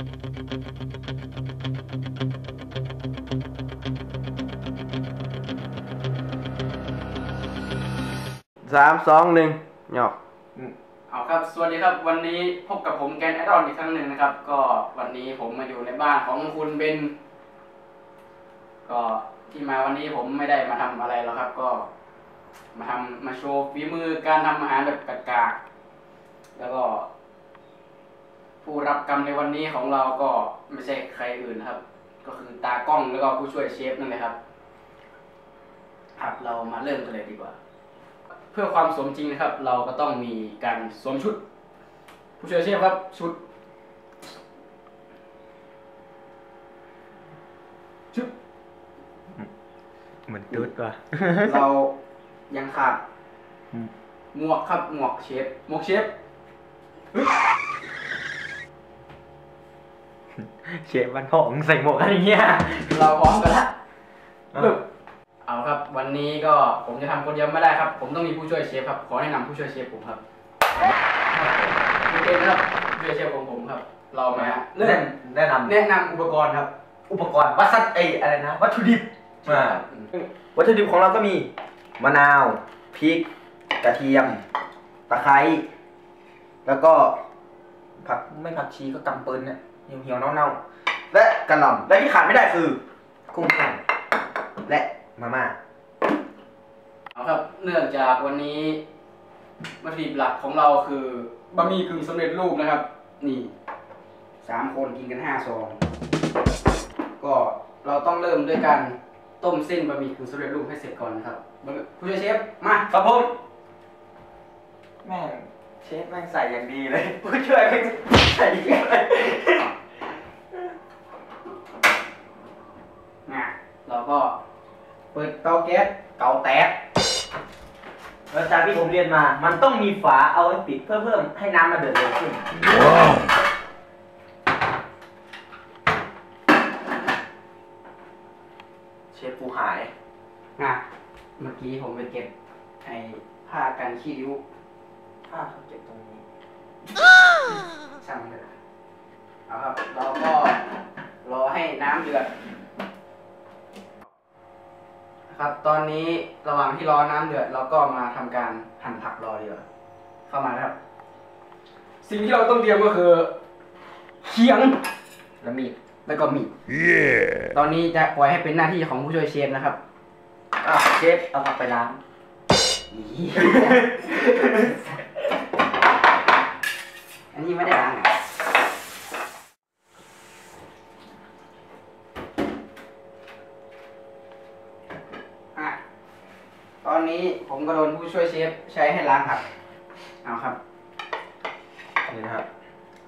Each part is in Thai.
สามสองหนึ่งหยอกเอาครับ สวัสดีครับ วันนี้พบกับผมแกนไอดอลอีกครั้งหนึ่งนะครับ ก็วันนี้ผมมาอยู่ในบ้านของคุณเบน ก็ที่มาวันนี้ผมไม่ได้มาทำอะไรแล้วครับ ก็ มาทำมาโชว์ฝีมือการทำอาหารแบบกากๆแล้วก็ ผู้รับกรรมในวันนี้ของเราก็ไม่ใช่ใครอื่นนะครับ ก็คือตากล้องแล้วก็ผู้ช่วยเชฟนั่นแหละครับครับเรามาเริ่มกันเลยดีกว่า เพื่อความสมจริงนะครับ เราก็ต้องมีการสวมชุด ผู้ช่วยเชฟครับชุดชุดเหมือนตุ๊ดว่ะเรายังขาดอืมหมวกครับหมวกเชฟหมวกเชฟ เชฟวันของใส่หมวกอะไรเงี้ย เราพร้อมกันละอะเริ่มเอาครับ วันนี้ก็ผมจะทำคนเดียวไม่ได้ครับ ผมต้องมีผู้ช่วยเชฟครับ ขอแนะนำผู้ช่วยเชฟผมครับคุณเป็นครับผู้ช่วยเชฟของผมครับ เรามาเริ่มแนะนำแนะนำอุปกรณ์ครับอุปกรณ์วัสดุเอยอะไรนะ วัตถุดิบมาอืมวัตถุดิบของเราก็มีมะนาวพริก กระเทียม ตะไคร้แล้วก็ผักไม่ผักชีก็กำปืนเนี่ย เหี่ยวๆเน่าๆและกระหล่ำและที่ขาดไม่ได้คือ กุ้งแห้งและมาม่าเอาครับ เนื่องจากวันนี้วัตถุดิบหลักของเราคือบะหมี่กึ่งสำเร็จรูปนะครับ นี่สามคนกินกันห้าซองก็เราต้องเริ่มด้วยการต้มเส้นบะหมี่กึ่งสำเร็จรูปให้เสร็จก่อนนะครับผู้ช่วยเชฟมาครับผมแม่งเชฟแม่งใส่อย่างดีเลยผู้ช่วยแม่งใส่อย่างดีเลย อะเราก็เปิดเตาแก๊สเกาแตกแล้วจากที่ผมเรียนมา มันต้องมีฝาเอาไว้ปิดเพื่อเพิ่มให้น้ำมันเดือดเร็วขึ้น เชฟกูหาย อะ เมื่อกี้ผมไปเก็บไอ้ผ้ากันขี้ริ้วผ้าเขาเก็บตรงนี้ช่างมันเถอะเอาครับ เราก็รอให้น้ำเดือดนะ ครับ ตอนนี้ระหว่างที่รอน้ำเดือดเราก็มาทำการหั่นผักรอดีกว่าเข้ามาครับ สิ่งที่เราต้องเตรียมก็คือเขียงแล้วมีดแล้วก็มีดตอนนี้จะปล่อยให้เป็นหน้าที่ของผู้ช่วยเชฟนะครับ อะเชฟเอาผักไปล้างอันนี้ไม่ได้ล้างอะอะ ตอนนี้ ผมก็โดนผู้ช่วยเชฟใช้ให้ล้างผัก เอาครับ นี่นะครับ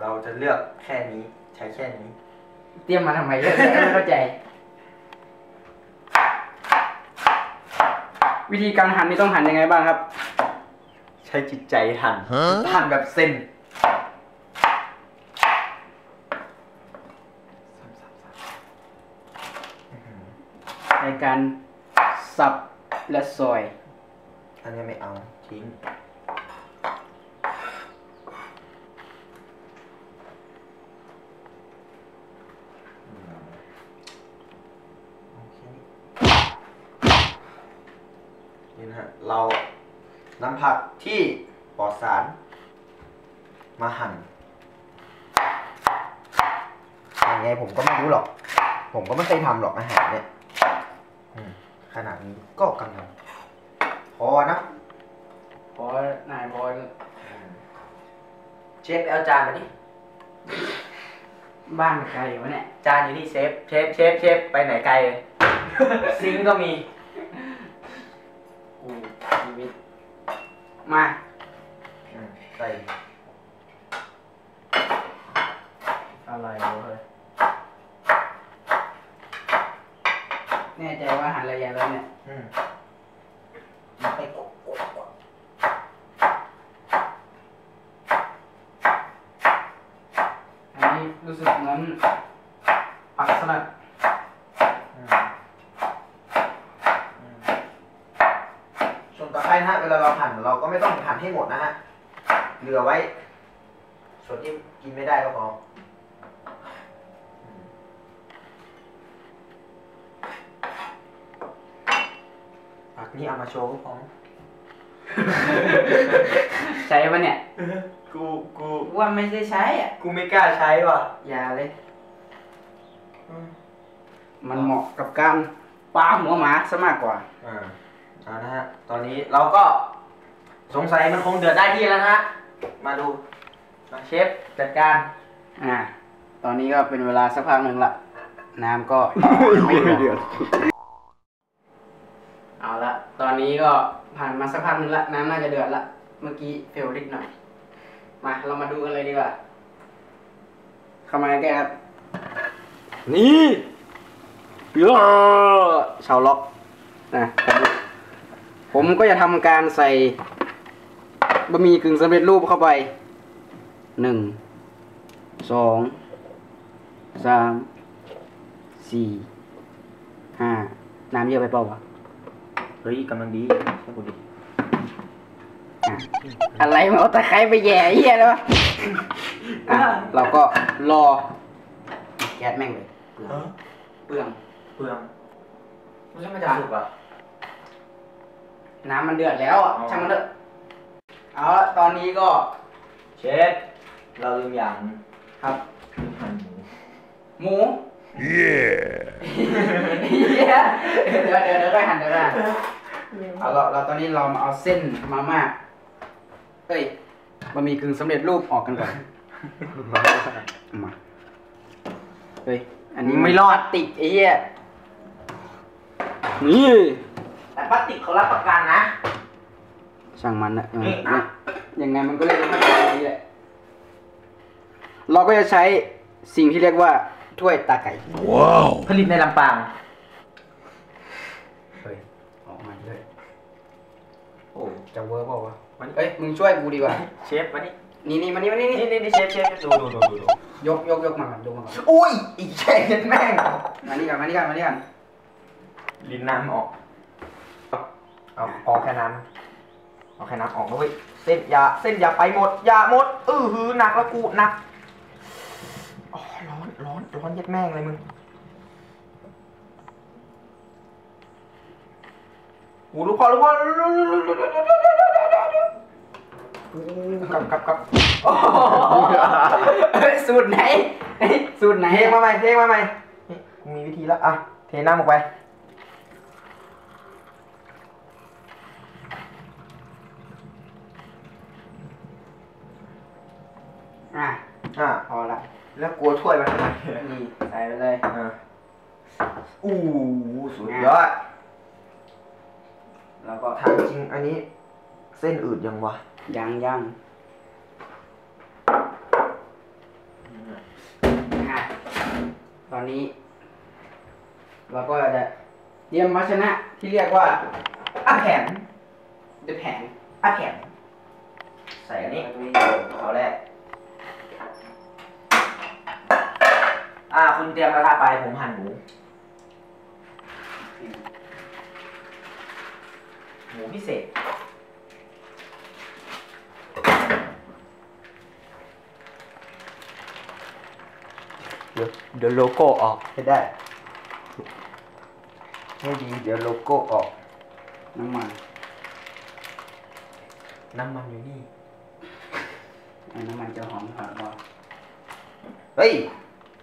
เราจะเลือกแค่นี้ใช้แค่นี้ เตรียมมาทำไมเยอะแยะไม่เข้าใจ วิธีการหั่นนี่ต้องหั่นยังไงบ้างครับ ใช้จิตใจทันทันแบบเส้นในการสับและซอย อันนี้ไม่เอาทิ้งโอเคนี่นะฮะเรานำผักที่ปลอดสาร มาหั่นยังไงผมก็ไม่รู้หรอก ผมก็ไม่เคยทำหรอกอาหารเนี่ยขนาดนี้ก็กำลัง พอนะพอนายบอยเชฟไปเอาจานมาดิบ้านไกลวะเนี่ยจานอยู่ที่เชฟเชฟเชฟเชฟไปไหนไกลเลยซิงค์ก็มีกูชีวิตมาใส่อะไรวะเฮ้ยแน่ใจว่าหันระยะแล้วเนี่ย ให้หมดนะฮะ เหลือไว้ ส่วนที่กินไม่ได้ก็พอผักนี่เอามาโชว์ก็พอใช้ปะเนี่ย กูกูว่าไม่ได้ใช้อะ กูไม่กล้าใช้ว่ะ อย่าเลย มันเหมาะกับการปาหัวหมาซะมากกว่า อ่านะฮะ ตอนนี้เราก็ สงสัยมันคงเดือดได้ที่แล้วนะฮะ มาดูมาเชฟจัดการ อ่า ตอนนี้ก็เป็นเวลาสักพักหนึ่งละ น้ำก็ ไม่เดือด เอาละ ตอนนี้ก็ผ่านมาสักพักหนึ่งละ น้ำน่าจะเดือดละ เมื่อกี้เฟลนิดหน่อย มาเรามาดูกันเลยดีกว่า เข้ามาแก้ครับ นี่เยอะชาวล็อกนะผมผมก็จะทำการใส่ บะหมี่กึ่งสำเร็จรูปเข้าไปหนึ่งสองสามสี่ห้าน้ำเยอะไปเปล่าวะเฮ้ยกำลังดีใช่กูดิอะอะไรมาเอาตะไคร้ไปแย่เหี้ยเลยวะอะเราก็รอแก๊สแม่งเลยเปลืองเปลืองเปลืองแล้วมันจะสุกอะน้ำมันเดือดแล้วอะอ๋อช่างมันเถอะ เอาละตอนนี้ก็เชฟเราลืมอย่างครับลืมหั่นหมูหมูเย้เดี๋ยวเดี๋ยวเดี๋ยวค่อยหั่นเดี๋ยวค่อยหั่นเอาเราเราตอนนี้เรามาเอาเส้นมาม่าเอ้ยบะหมี่กึ่งสำเร็จรูปออกกันก่อนมาเฮ้ยอันนี้ไม่รอดติดไอ้เหี้ยนี่แต่พลาสติกเขารับประกันนะ ช่างมันนะยังไงนี่อะยังไงมันก็เล่นมาตรฐานนี้แหละ เราก็จะใช้สิ่งที่เรียกว่าถ้วยตาไก่ผลิตในลำปางเฮ้ยออกมาเลยโอ้จะเวอร์เปล่าวะมันเฮ้ยมึงช่วยกูดีกว่า เชฟมานี่นี่นี่มานี่มานี่นี่นี่นี่นี่เชฟเชฟดูดูดูดูดูยกยกยกมาก่อนดูมาก่อนอุ้ยอีกแช่แม่งมานี่ก่อนมานี่ก่อนมานี่ก่อนลิ้นน้ำออก เอาเอาแค่น้ำ เอาแค่น้ำออกนะเว้ยเส้นอย่าเส้นอย่าไปหมดอย่าหมดเออหือหนักแล้วกูหนักอ๋อร้อนร้อนร้อนยัดแม่งเลยมึงหูลูกพ่อลูกพ่อกลับกลับกลับเฮ้ยสูตรไหนเฮ้ยสูตรไหนเทมาใหม่เทมาใหม่นี่มีวิธีแล้วอะเทน้ำออกไป อะอะพอละแล้วกลัวถ้วยมันทำไมนี่ใส่ไปเลยอะอู้สุดยอดแล้วก็ถามจริงอันนี้ เส้นอืดยังวะยังยังอะตอนนี้ เราก็จะเตรียมภาชนะที่เรียกว่าอะแข็ง The Pan อะแข็งใส่อันนี้เอาแรก อ่า คุณเตรียมกระทะไปผมหั่นหมู หมูพิเศษ เดี๋ยวเดี๋ยวโลโก้ออกให้ได้ให้ดี เดี๋ยวโลโก้ออก น้ำมัน น้ำมันอยู่นี่เอาน้ำมันจะหอมหอมว่าเฮ้ย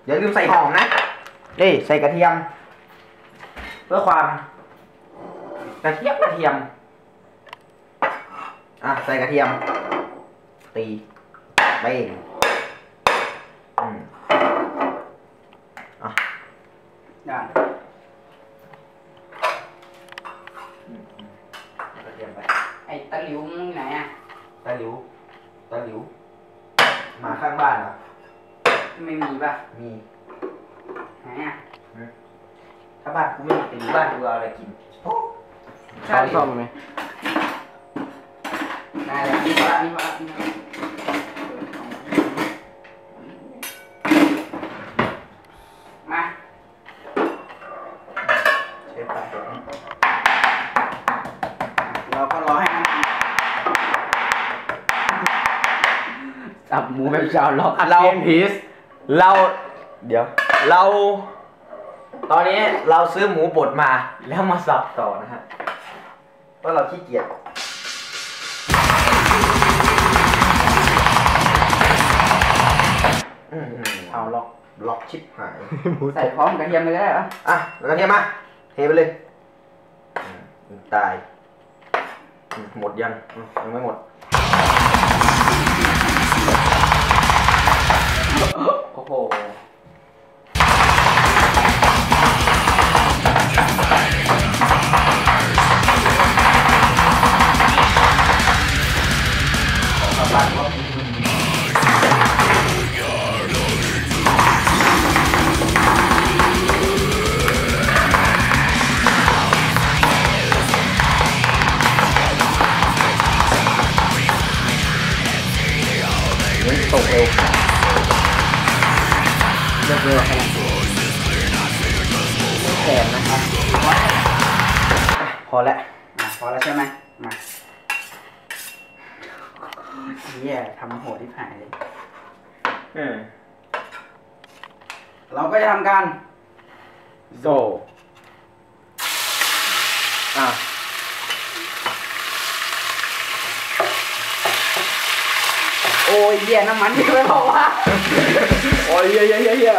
อย่าลืมใส่หอมนะเฮ้ยใส่กระเทียม เพื่อความกระเทียมกระเทียม อะใส่กระเทียม ตีไปอืมอะ ได้ กระเทียมไป ไอ้ตะหลิวมึงไหนอะ ตาหลิวตาหลิวหมาข้างบ้านเหรอ ไม่มีป่ะ มี ไหนอะ ถ้าบ้านกูไม่มีตีบ้านกูเอาอะไรกินโอ้ ช้อนซ่อมไหมได้แล้วนี่มาละนี่มาละนี่มาละมา เชฟไป เราก็รอให้มัน สับหมูแบบชาวล็อกเราพีสเราเดี๋ยว เรา ตอนนี้เราซื้อหมูบดมาแล้วมาสับต่อนะฮะว่าเราขี้เกียจอืมเอาล็อกล็อกชิปหายใส่พร้อมกระเทียมเลยก็ได้เหรออะแล้วก็เทมาเทไปเลยอืมตายอืมหมดยังอืมยังไม่หมด โอ้ เย่ทำโหดที่หายเลยอืมเราก็จะทำการโซอะโอ้ยเยี่ยน้ำมันเยอะไปบอกว่าโอ้ยเฮียเฮียเฮียเฮีย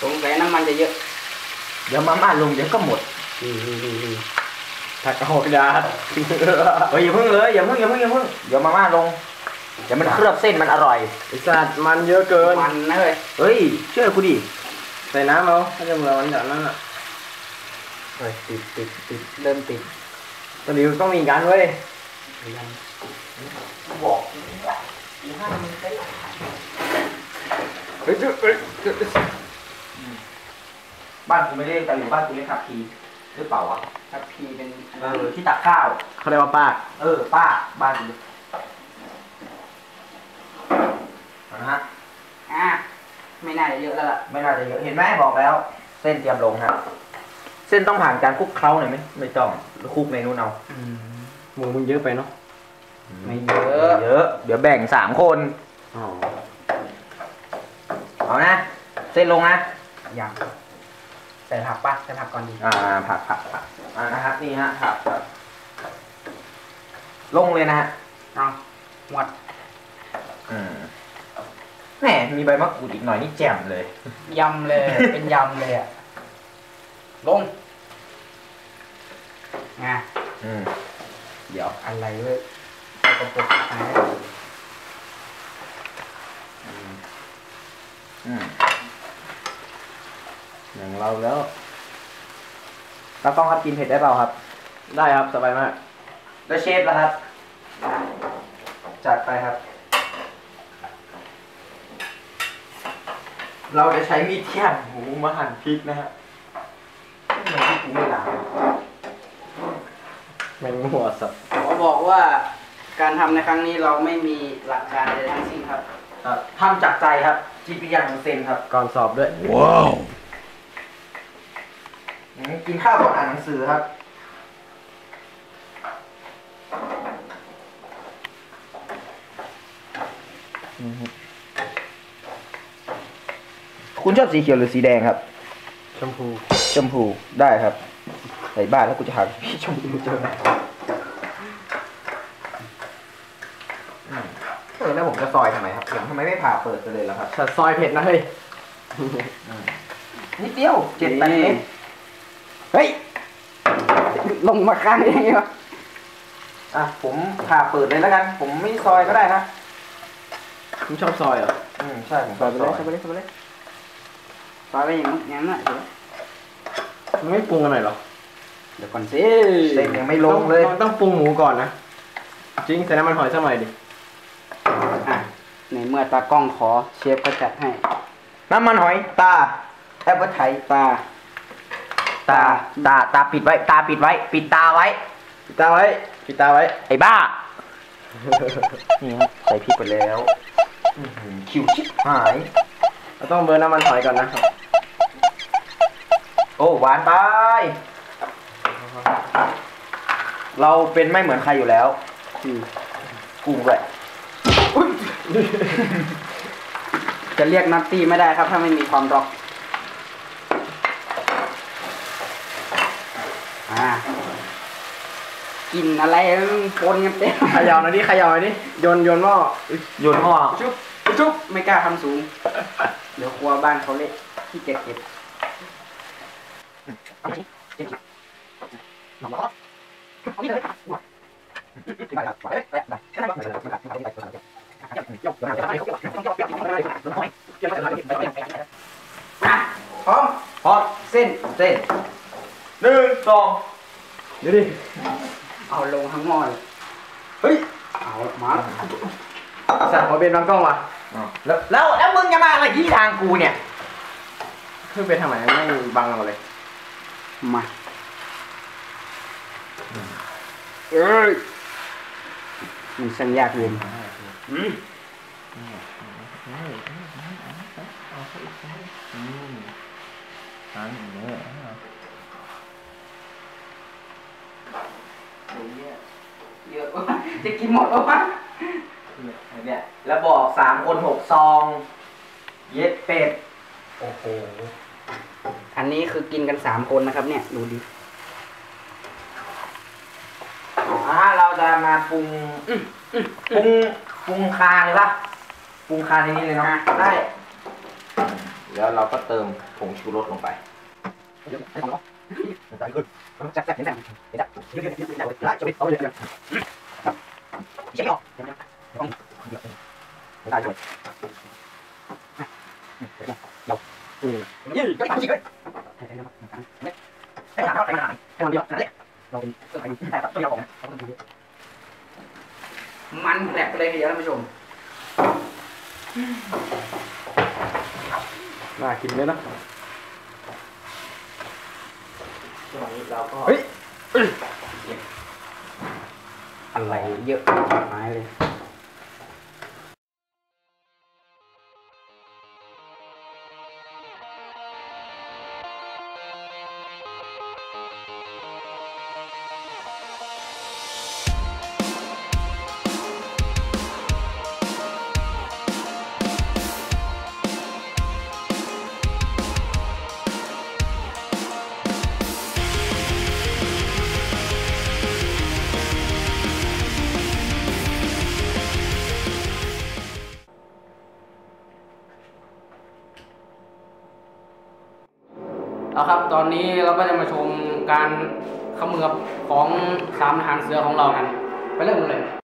สงสัยน้ำมันจะเยอะ เดี๋ยวมาม่าลงเดี๋ยวก็หมดถักออกดาดเฮ้ยอย่าเพิ่งเลยอย่าเพิ่งอย่าเพิ่งอย่าเพิ่งเดี๋ยวมาม่าลงเดี๋ยวมันเคลือบเส้นมันอร่อยไอสัตว์มันเยอะเกิน มันนะเฮ้ยเฮ้ยเชื่อกูดิใส่น้ำเอาถ้าจะเบื่อมันจากนั้นอะเฮ้ยติดติดติดเริ่มติดตอนนี้ต้องมีการเว้ยบอกเฮ้ยจุ๊เฮ้ยจุ๊ บ้านกูไม่เล่นกันหรือบ้านกูเล่นขับทีหรือเปล่าวะครับพีเป็นเออที่ตักข้าว เขาเรียกว่าปากเออ ป้าบ้านกูเอานะฮะอะไม่น่าจะเยอะแล้วล่ะไม่น่าจะเยอะเห็นไหมบอกแล้ว เส้นเตรียมลงฮะเส้นต้องผ่านการคลุกเคล้าหน่อยไหมไม่ต้องคลุกในนู้นเอาหมูมึงเยอะไปเนาะไม่เยอะเยอะ เดี๋ยวแบ่งสามคนอ๋อเอานะ เส้นลงนะยัง ใส่ผักปะใส่ผักก่อนดีอ่าผักผักผักอ่านะครับนี่ฮะผักผักลงเลยนะฮะเอาหมดอืมแหมมีใบมะกรูดอีกหน่อยนี่แจ่มเลยยำเลย เป็นยำเลยอะลงไงอืมเดี๋ยวอะไรเว้ยกระปุกหายอืมอ ย่างเราแล้วตากล้องครับกินเผ็ดได้เปล่าครับ ได้ครับสบายมาก แล้วเชฟล่ะครับ จัดไปครับ เราจะใช้มีดเทียมหมูมาหั่นพริกนะฮะทำไมที่กูไม่ล้างแมงหัวสัตว์ขอบอกว่าการทำในครั้งนี้เราไม่มีหลักการใดทั้งสิ้นครับครับทำจากใจครับจิตวิญญาณของเซนครับ ก่อนสอบด้วยอืม กินข้าวก่อนอ่านหนังสือครับ คุณชอบสีเขียวหรือสีแดงครับ ชมพู ชมพูได้ครับ ใส่บ้านแล้วกูจะหาพี่ชมพูเจอไหมอืมเออแล้วผมจะซอยทำไมครับผมทำไมไม่ผ่าเปิดไปเลยล่ะครับสัตว์ซอยเผ็ดนะเฮ้ย นิดเดียวเจ็ดแปดนี่เมตร เฮ้ยลงมาข้างนี้วะอะผมผ่าเปิดเลยแล้วกัน ผมไม่ซอยก็ได้นะมึงชอบซอยเหรอ อืมใช่ผมซอยไปเลยซซอยไปเลยซอยไปเลยซอยไปอย่างนั้นอย่างนั้นน่ะเดี๋ยวมึงไม่ปรุงกันหน่อยเหรอ เดี๋ยวก่อนสิเส้นยังไม่ลงเลย ต้องต้องปรุงหมูก่อนนะ จริงใส่น้ำมันหอยสักหน่อยดิ อะ ในเมื่อตากล้องขอเชฟก็จัดให้ น้ำมันหอยตาแอปเปิลไทยตา ตา ตา ตาปิดไว้ ตาปิดไว้ ปิดตาไว้ ปิดตาไว้ ปิดตาไว้ ไอ้บ้า นี่ครับใส่พริกไปแล้วอื้อหือคิวชิบหาย เราต้องเบิร์นน้ำมันหอยก่อนนะครับ โอ้หวานไป เราเป็นไม่เหมือนใครอยู่แล้วอืมกุ้งด้วยจะเรียกนัตตี้ไม่ได้ครับ ถ้าไม่มีความร็อกอ่า กินอะไรมันปนกันเต็มเขย่าหน่อยดิเขย่าหน่อยดิโยนโยนหม้ออุ๊ยโยนหม้อชุบชุบไม่กล้าทำสูง เดี๋ยวครัวบ้านเขาเละที่เก็บเก็บอะพร้อมพร้อมเส้นเส้นหนึ่งสองเดี๋ยวดิ เอาลงทั้งหม้อเลยเฮ้ย เอามาสั่งขอเป็นบางกล้องว่ะแล้วแล้วแล้วมึงจะมาอะไรที่ทางกูเนี่ย ขึ้นไปทำไมไม่บังเราเลย มาเอ้ยมันสัญญากเย็นอืม เยอะวะจะกินหมดแล้ววะเนี่ยแล้วบอกสามคนหกซอง เย็ดเป็ด โอ้โห อันนี้คือกินกันสามคนนะครับเนี่ย ดูดิอ่าเราจะมาปรุงปรุงปรุงคาเลยปะปรุงคาในนี้เลยเนาะอะได้ แล้วเราก็เติมผงชูรสลงไป ให้มันเดียวเราเป็นเครื่องไปแต่แบบเดียวของมันแหลกไปเลยทีเดียวท่านผู้ ชมน่ากินเลยนะช่วงนี้เราก็เฮ้ยอะไรเยอะไม้เลย แล้วครับตอนนี้เราก็จะมาชมการเขมือบของสามทหารเสือของเรากัน ไปเริ่มกันเลย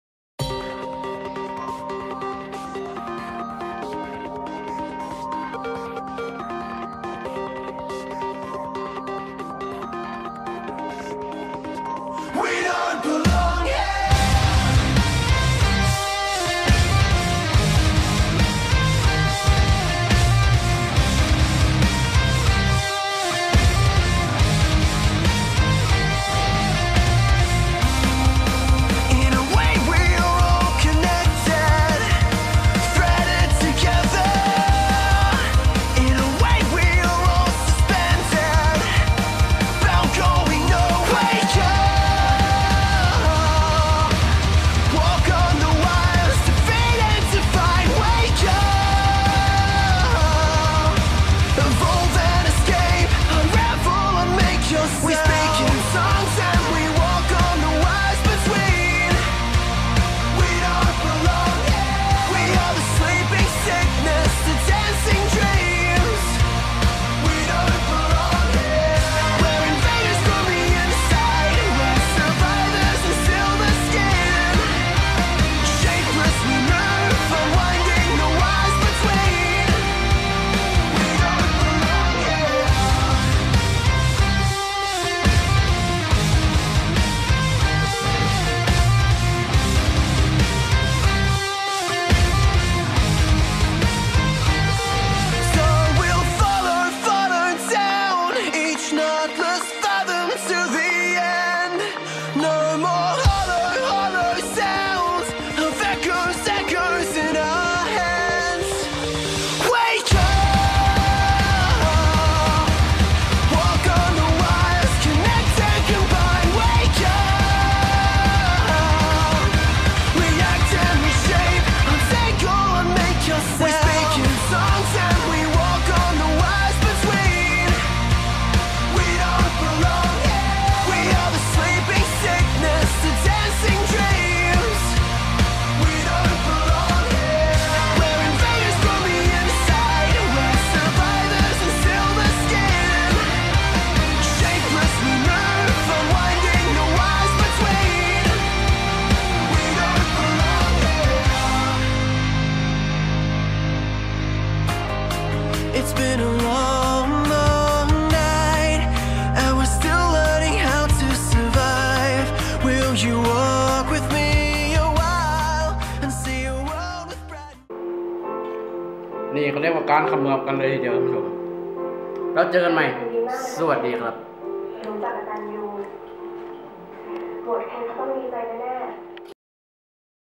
no more. กันเลยทีเดียวท่านผู้ชมแล้วเจอกันใหม่ สวัสดีครับ